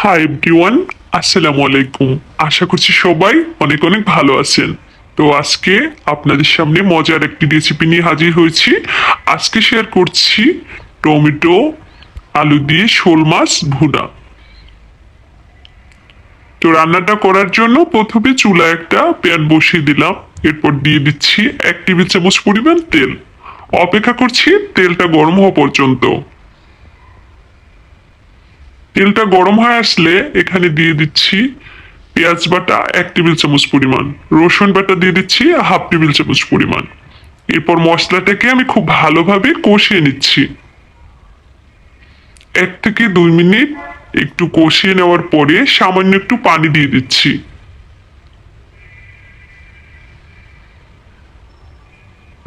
Hi everyone আসসালামু আলাইকুম। আশা করছি সবাই অনেক অনেক ভালো আছেন। তো আজকে আপনাদের সামনে মজার একটি রেসিপি নিয়ে হাজির হয়েছি। আজকে শেয়ার করছি টমেটো, আলু দিয়ে শোল মাছ ভুনা। তো রান্নাটা করার জন্য প্রথমে চুলা একটা প্যান বসিয়ে দিলাম। এরপর দিয়ে দিচ্ছি এক টেবিল চামচ পরিমাণ তেল। অপেক্ষা করছি তেলটা গরম হওয়া পর্যন্ত। তেলটা গরম হয়ে আসলে এখানে দিয়ে দিচ্ছি পেঁয়াজ বাটা এক টেবিল চামচ পরিমাণ, রসুন বাটা দিয়ে দিচ্ছি হাফ টেবিল চামচ পরিমাণ। এরপর মশলাটাকে আমি খুব ভালোভাবে কষিয়ে নিচ্ছি। এক থেকে দুই মিনিট একটু কষিয়ে নেওয়ার পরে সামান্য একটু পানি দিয়ে দিচ্ছি।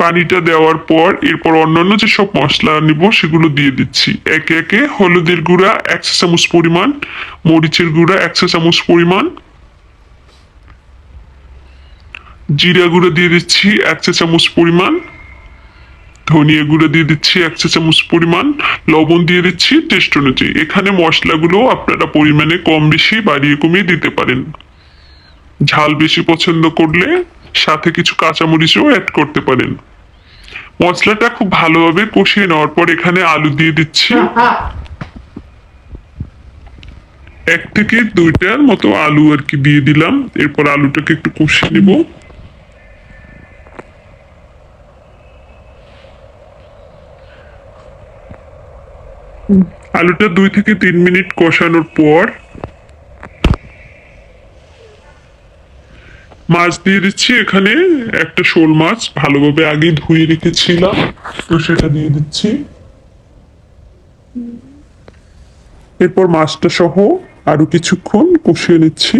পানিটা দেওয়ার পর এরপর অন্যান্য যেসব মশলা নিব সেগুলো দিয়ে দিচ্ছি। একে একে হলুদের গুঁড়া একশো চামচ পরিমাণ, মরিচের গুঁড়া একশো চামচ পরিমাণ, জিরা গুঁড়া দিয়ে দিচ্ছি এক চা চামচ পরিমাণ, ধনিয়া গুঁড়া দিয়ে দিচ্ছি এক চা চামচ পরিমাণ, লবণ দিয়ে দিচ্ছি টেস্ট অনুযায়ী। এখানে মশলাগুলো আপনারা পরিমাণে কম বেশি বাড়িয়ে কমিয়ে দিতে পারেন। ঝাল বেশি পছন্দ করলে সাথে কিছু কাঁচামরিচও অ্যাড করতে পারেন। মশলাটা খুব ভালোভাবে কষিয়ে নেওয়ার পর এখানে আলু দিয়ে দিচ্ছি। এক থেকে দুইটার মতো আলু আর কি দিয়ে দিলাম। এরপর আলুটাকে একটু কষিয়ে নিব। আলুটা দুই থেকে তিন মিনিট কষানোর পর মাছ দিয়ে দিচ্ছি এখানে। একটা শোল মাছ ভালোভাবে আগে ধুয়ে রেখেছিলাম, তো সেটা দিয়ে দিচ্ছি। এরপর মাছটা সহ আরও কিছুক্ষণ কষিয়ে নিচ্ছি।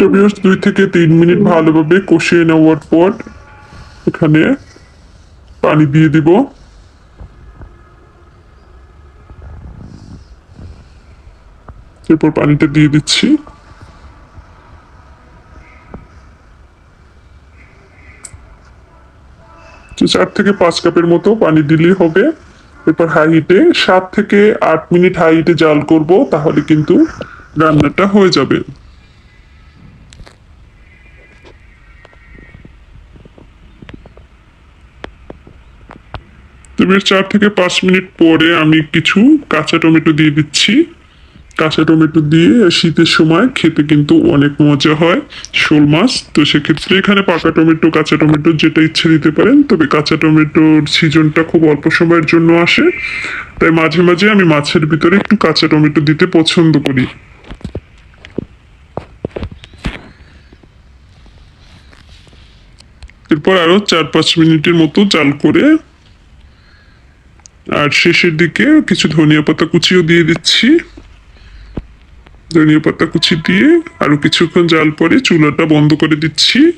তো বিয়ার্স দুই থেকে তিন মিনিট ভালোভাবে কষিয়ে নেওয়ার পর এখানে পানি দিয়ে দিব। এরপর পানিটা দিয়ে দিচ্ছি। চার থেকে পাঁচ কাপের মতো পানি দিলেই হবে। এরপর হাই হিটে সাত থেকে আট মিনিট হাই হিটে জাল করব, তাহলে কিন্তু রান্নাটা হয়ে যাবে। তবে চার থেকে পাঁচ মিনিট পরে আমি কিছু কাঁচা টমেটো দিয়ে দিচ্ছি। কাঁচা টমেটো দিয়ে শীতের সময় খেতে কিন্তু অনেক মজা হয় শোল মাছ। তো সেক্ষেত্রে এখানে পাকা টমেটো, কাঁচা টমেটো যেটা ইচ্ছে দিতে পারেন। তবে কাঁচা টমেটোর সিজনটা খুব অল্প সময়ের জন্য আসে। তাই মাঝে মাঝে আমি মাছের ভিতরে একটু কাঁচা টমেটো দিতে পছন্দ করি। এরপর আরও চার পাঁচ মিনিটের মতো জাল করে আর শেষের দিকে কিছু ধনিয়া পাতা কুচিও দিয়ে দিচ্ছি। ধনিয়া পাতা কুচি দিয়ে আরও কিছুক্ষণ জাল পরে চুলাটা বন্ধ করে দিচ্ছি।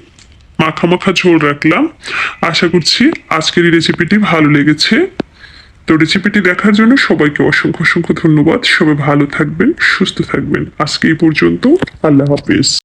মাখা মাখা ঝোল রাখলাম। আশা করছি আজকের এই রেসিপিটি ভালো লেগেছে। তো রেসিপিটি দেখার জন্য সবাইকে অসংখ্য অসংখ্য ধন্যবাদ। সবাই ভালো থাকবেন, সুস্থ থাকবেন। আজকে এই পর্যন্ত আল্লাহ হাফিজ।